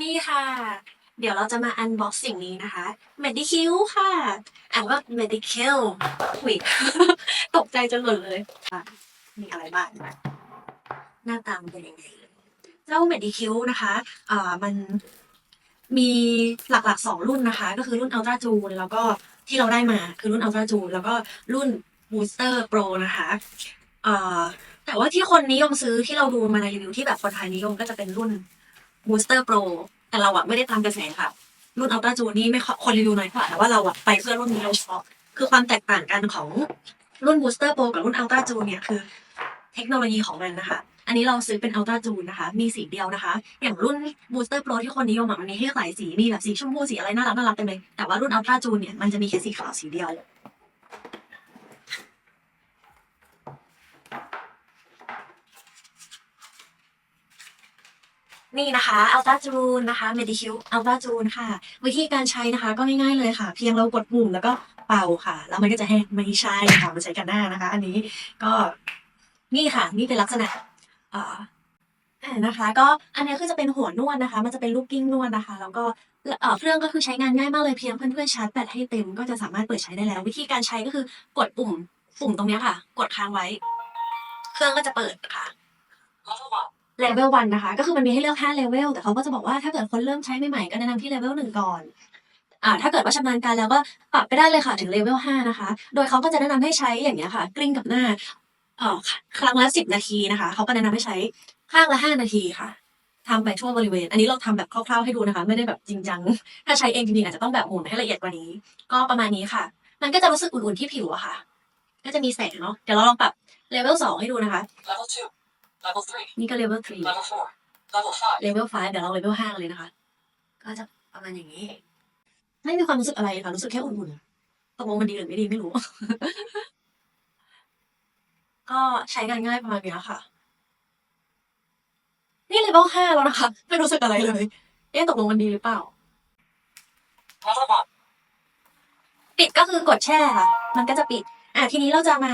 นี่ค่ะ เดี๋ยวเราจะมาอันบ็อกสิ่งนี้นะคะ Medicure ค่ะ อ่านว่า Medicure หุยตกใจจนหล่นเลยอะมีอะไรบ้าง หน้าตามเป็นยังไง เจ้า Medicure นะคะอ่ามันมีหลักๆสองรุ่นนะคะ ก็คือรุ่น Ultra June แล้วก็ที่เราได้มาคือรุ่น Ultra June แล้วก็รุ่น Booster Pro นะคะอ่แต่ว่าที่คนนิยมซื้อที่เราดูมาในรีวิวที่แบบคนไทยนิยมก็จะเป็นรุ่น Booster Pro แต่เราอะไม่ได้ตามกระแสค่ะ รุ่น Ultra June นี่ไม่ค่อยคนรีวิวน้อยกว่าแต่ว่าเราอะไปเพื่อรุ่นนี้โดยเฉพาะคือความแตกต่างกันของรุ่น Booster Pro กับรุ่น Ultra June เนี่ยคือเทคโนโลยีของมันนะคะ อันนี้เราซื้อเป็น Ultra June นะคะ มีสีเดียวนะคะ อย่างรุ่น Booster Pro ที่คนนิยมอะมันมีให้หลายสี มีแบบสีชมพูสีอะไรน่ารักน่ารักเต็มเลย แต่ว่ารุ่น Ultra June เนี่ยมันจะมีแค่สีขาวสีเดียว นี่นะคะ Ultra June นะคะ Medicube Ultra June ค่ะ วิธีการใช้นะคะก็ง่ายๆเลยค่ะ เพียงเรากดปุ่มแล้วก็เป่าค่ะ แล้วมันก็จะแห้งไม่ใช่ค่ะมันใช้กันหน้านะคะ อันนี้ก็นี่ค่ะ นี่เป็นลักษณะอ่านะคะ ก็อันนี้คือจะเป็นหัวนวดนะคะ มันจะเป็นลูกกิ้งนวดนะคะ แล้วก็เครื่องก็คือใช้งานง่ายมากเลยเพียงเพื่อนๆชาร์จแบตให้เต็มก็จะสามารถเปิดใช้ได้แล้ว วิธีการใช้ก็คือกดปุ่มปุ่มตรงนี้ค่ะ กดค้างไว้ เครื่องก็จะเปิดค่ะ เลเวลวันนะคะ ก็คือมันมีให้เลือก5เลเวลแต่เขาก็จะบอกว่าถ้าเกิดคนเริ่มใช้ใหม่ๆก็แนะนำที่เลเวลหนึ่งก่อนอ่าถ้าเกิดว่าชำนาญการแล้วก็ปรับไปได้เลยค่ะถึงเลเวล5นะคะ โดยเขาก็จะแนะนำให้ใช้อย่างเงี้ยค่ะ กลิ้งกับหน้าเอ่อครั้งละ10 นาทีนะคะเขาก็แนะนำให้ใช้ข้างละ 5 นาทีค่ะทำไปทั่วบริเวณ อันนี้เราทำแบบคร่าวๆให้ดูนะคะ ไม่ได้แบบจริงจัง ถ้าใช้เองจริงๆอาจจะต้องแบบหมุนให้ละเอียดกว่านี้ ก็ประมาณนี้ค่ะ มันก็จะรู้สึกอุ่นๆที่ผิวอะค่ะ ก็จะมีแสงเนาะ เดี๋ยวเราลองปรับเลเวล2ให้ดูนะคะ Level 2, Level 3, นี่ก็เลเวล3 Level 4, Level 5. เลเวล5เดี๋ยวเราเลเวล5กันเลยนะคะ ก็จะประมาณอย่างนี้ ไม่มีความรู้สึกอะไรค่ะ รู้สึกแค่อุ่นๆตกลงมันดีหรือไม่ดีไม่รู้ ก็ใช้งานง่ายประมาณนี้ค่ะ นี่เลเวล5แล้วนะคะ ไม่รู้สึกอะไรเลย เอ๊ะตกลงมันดีหรือเปล่า Level 1, ปิดก็คือกดแช่ค่ะ มันก็จะปิด อะทีนี้เราจะมา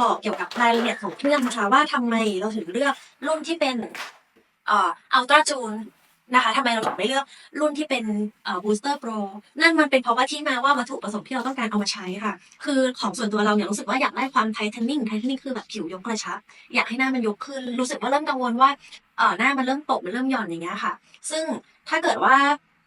บอกเกี่ยวกับรายละเอียดของเครื่องนะคะว่าทำไมเราถึงเลือกรุ่นที่เป็นเอ่อ Ultra June นะคะทำไมเราถึงไม่เลือกรุ่นที่เป็นเอ่อ Booster Pro นั่นมันเป็นเพราะว่าที่มาว่าวัตถุประสงค์ที่เราต้องการเอามาใช้ค่ะ คือของส่วนตัวเราเนี่ยรู้สึกว่าอยากได้ความ tightening tightening คือแบบผิวยกกระชับอยากให้หน้ามันยกขึ้น รู้สึกว่าเริ่มกังวลว่าเอ่อหน้ามันเริ่มตกมันเริ่มหย่อนอย่างเงี้ยค่ะ ซึ่งถ้าเกิดว่า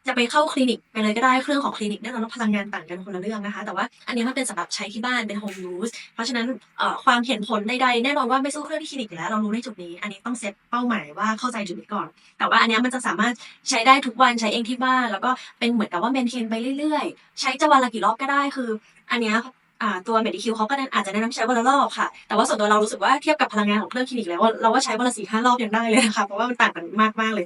จะไปเข้าคลินิกไปเลยก็ได้เครื่องของคลินิกแน่นอนว่าพลังงานต่างกันคนละเรื่องนะคะ แต่ว่าอันนี้มันเป็นสำหรับใช้ที่บ้านเป็น home use เพราะฉะนั้นเอ่อความเห็นผลใดๆแน่นอนว่าไม่สู้เครื่องที่คลินิกอยู่แล้วเรารู้ในจุดนี้ อันนี้ต้องเซตเป้าหมายว่าเข้าใจจุดนี้ก่อน แต่ว่าอันนี้มันจะสามารถใช้ได้ทุกวันใช้เองที่บ้าน แล้วก็เป็นเหมือนกับว่าเมนเทนไปเรื่อยๆ ใช้จะวันละกี่รอบก็ได้คือ อันนี้อ่าตัว Medicure เขาก็นะอาจจะแนะนำให้ใช้วันละรอบค่ะ แต่ว่าส่วนตัวเรารู้สึกว่าเทียบกับพลังงานของเครื่องคลินิกแล้วเราว่าใช้วันละสี่ห้ารอบยังได้เลยนะคะเพราะว่ามันต่างกันมากมากๆเลย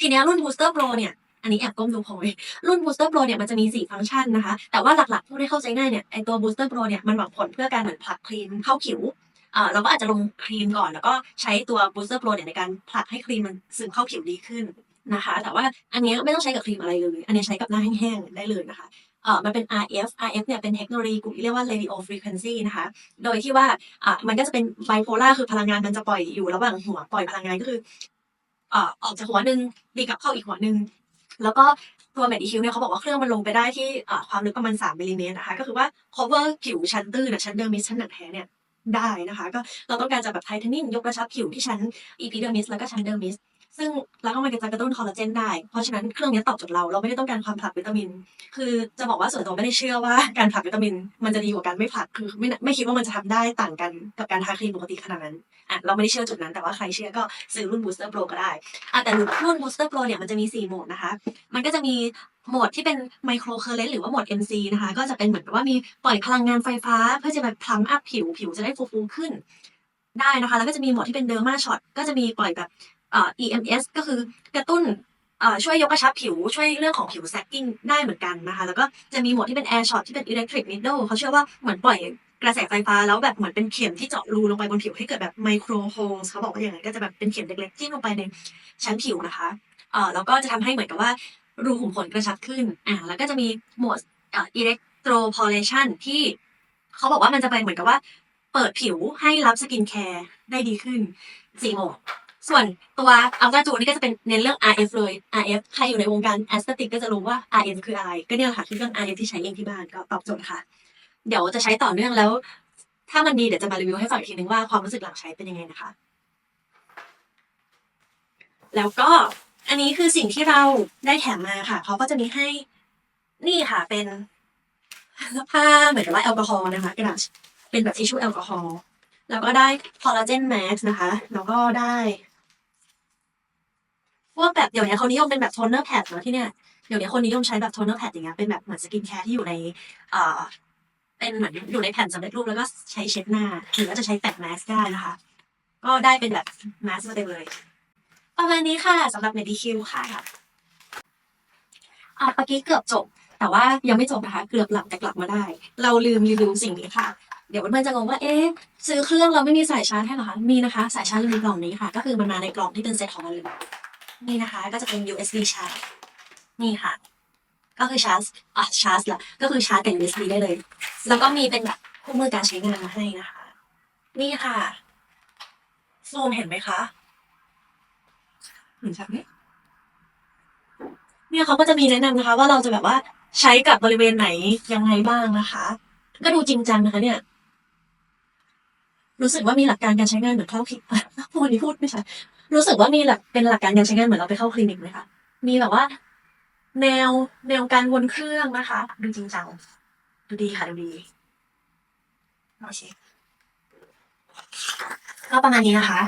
ทีนี้รุ่น Booster Pro เนี่ย อันนี้แอบก้มดูพอยรุ่น Booster Pro เนี่ยมันจะมี 4 ฟังก์ชันนะคะ แต่ว่าหลักๆพูดให้เข้าใจง่ายเนี่ยไอตัว Booster Pro เนี่ยมันหวังผลเพื่อการเหมือนผลักครีมเข้าผิวอ่าเราก็อาจจะลงครีมก่อน แล้วก็ใช้ตัว Booster Pro เนี่ยในการผลักให้ครีมมันซึมเข้าผิวดีขึ้นนะคะ แต่ว่าอันนี้ไม่ต้องใช้กับครีมอะไรเลย อันนี้ใช้กับหน้าแห้งๆได้เลยนะคะเออมันเป็น RF RF เนี่ยเป็นเทคโนโลยีกลุ่มที่เรียกว่า radio frequency นะคะ โดยที่ว่าอะมันก็จะเป็นไบโพล่าคือพลังงานมันจะปล่อยอยู่ระหว่างหัวปล่อยพลังงานก็คืออออกจากหัวหนึ่งดีกลับเข้าอีกหัวหนึ่ง แล้วก็ตัวแมตต์อีคิวเนี่ยเขาบอกว่าเครื่องมันลงไปได้ที่ความลึกประมาณ 3มิลลิเมตรนะคะ ก็คือว่า cover ผิวชั้นตื้นอะชั้นเดอร์มิสชั้นหนักแท้เนี่ยได้นะคะ ก็เราต้องการจะแบบไทเทนิ่งยกกระชับผิวที่ชั้น epidermis แล้วก็ชั้น dermis ซึ่งแล้วก็มันจะกระตุ้นคอลลาเจนได้ เพราะฉะนั้นเครื่องนี้ตอบโจทย์เรา เราไม่ได้ต้องการความผลักวิตามิน คือจะบอกว่าส่วนตัวไม่ได้เชื่อว่าการผลักวิตามิน มันจะดีกว่าการไม่ผลัก คือไม่ไม่คิดว่ามันจะทำได้ต่างกันกับการทาครีมปกติขนาดนั้น อะเราไม่ได้เชื่อจุดนั้น แต่ว่าใครเชื่อก็ซื้อรุ่น Booster Pro ก็ได้ อะแต่รุ่น Booster Pro เนี่ยมันจะมี 4 โหมดนะคะ มันก็จะมีโหมดที่เป็น Micro Current หรือว่าโหมด MC นะคะ ก็จะเป็นเหมือนกับว่ามีปล่อยพลังงานไฟฟ้า เพื่อจะแบบพลัมอัพผิวผิวจะได้ฟูๆขึ้นได้นะคะ แล้วก็จะมีโหมดที่เป็น Derma Shot ก็จะมีปล่อยแบบ EMS ก็คือกระตุ้นช่วยยกกระชับผิวช่วยเรื่องของผิว sagging ได้เหมือนกันนะคะ แล้วก็จะมีโหมดที่เป็น Air Shot ที่เป็น Electric Needle เขาเชื่อว่าเหมือนปล่อยกระแสไฟฟ้าแล้วแบบเหมือนเป็นเข็มที่เจาะรูลงไปบนผิวให้เกิดแบบ micro holes เขาบอกว่าอย่างนั้นก็จะแบบเป็นเข็มเล็กๆจิ้มลงไปในชั้นผิวนะคะเอ่อแล้วก็จะทำให้เหมือนกับว่ารูขุมขนกระชับขึ้นอ่าแล้วก็จะมีโหมดเอ่อ electroporation ที่เขาบอกว่ามันจะเป็นเหมือนกับว่า เปิดผิวให้รับสกินแคร์ได้ดีขึ้นสี่โหมด ส่วนตัวอัลตราจูนนี่ก็จะเป็นเน้นเรื่อง RF เลย RF ใครอยู่ในวงการแอสเตติกก็จะรู้ว่า RF คืออะไร ก็เนี่ยค่ะคือเครื่อง RF ที่ใช้เองที่บ้านก็ตอบโจทย์ค่ะ เดี๋ยวจะใช้ต่อเนื่องแล้ว ถ้ามันดีเดี๋ยวจะมารีวิวให้ฟังอีกทีนึงว่าความรู้สึกหลังใช้เป็นยังไงนะคะ แล้วก็อันนี้คือสิ่งที่เราได้แถมมาค่ะเขาก็จะมีให้นี่ค่ะเป็นผ้าเหมือนกับว่าแอลกอฮอล์นะคะกระดาษเป็นแบบทิชชู่แอลกอฮอล์แล้วก็ได้คอลลาเจนแมสนะคะ แล้วก็ได้ วกแบบเดี๋ยวนี้เขานิยมเป็นแบบโทนเนอร์แพดเนาะที่เนี่ยเดี๋ยวนี้คนนิยมใช้แบบโทนเนอร์แพดอย่างเงี้ยเป็นแบบเหมือนสกินแคร์ที่อยู่ในเอ่อเป็นเหมือนอยู่ในแผ่นสำเร็จรูปแล้วก็ใช้เช็ดหน้าหรือว่าจะใช้แปะแมสได้นะคะ ก็ได้เป็นแบบแมสมาเต็มเลย ประมาณนี้ค่ะสำหรับ Mediq ค่ะอะเมื่อกี้เกือบจบ แต่ว่ายังไม่จบนะคะเกือบหลับแต่กลับมาได้ เราลืมรีวิวสิ่งนี้ค่ะเดี๋ยวเพื่อนๆจะงงว่า เอ๊ะ ซื้อเครื่องเราไม่มีสายชาร์จให้เหรอคะ มีนะคะ สายชาร์จอยู่ในกล่องนี้ค่ะ ก็คือมันมาในกล่องที่เป็นเซ็ตของมันเลย นี่นะคะ ก็จะเป็น USB ชาร์จ นี่ค่ะ ก็คือชาร์จ อะชาร์จละก็คือชาร์จกับ USB ได้เลย แล้วก็มีเป็นแบบคู่มือการใช้งานมาให้นะคะ นี่ค่ะ ซูมเห็นไหมคะ เห็นชัดไหมเนี่ยเขาก็จะมีแนะนำนะคะ ว่าเราจะแบบว่าใช้กับบริเวณไหนยังไงบ้างนะคะ ก็ดูจริงจังนะคะ เนี่ย รู้สึกว่ามีหลักการการใช้งานเหมือนเข้าคลินิกพูดนี้พูดไม่ใช่ รู้สึกว่ามีหลักเป็นหลักการการใช้งานเหมือนเราไปเข้าคลินิกไหมคะมีแบบว่า แนวแนวการวนเครื่องนะคะ ดูจริงจังดูดีค่ะดูดีโอเคก็ประมาณนี้นะคะ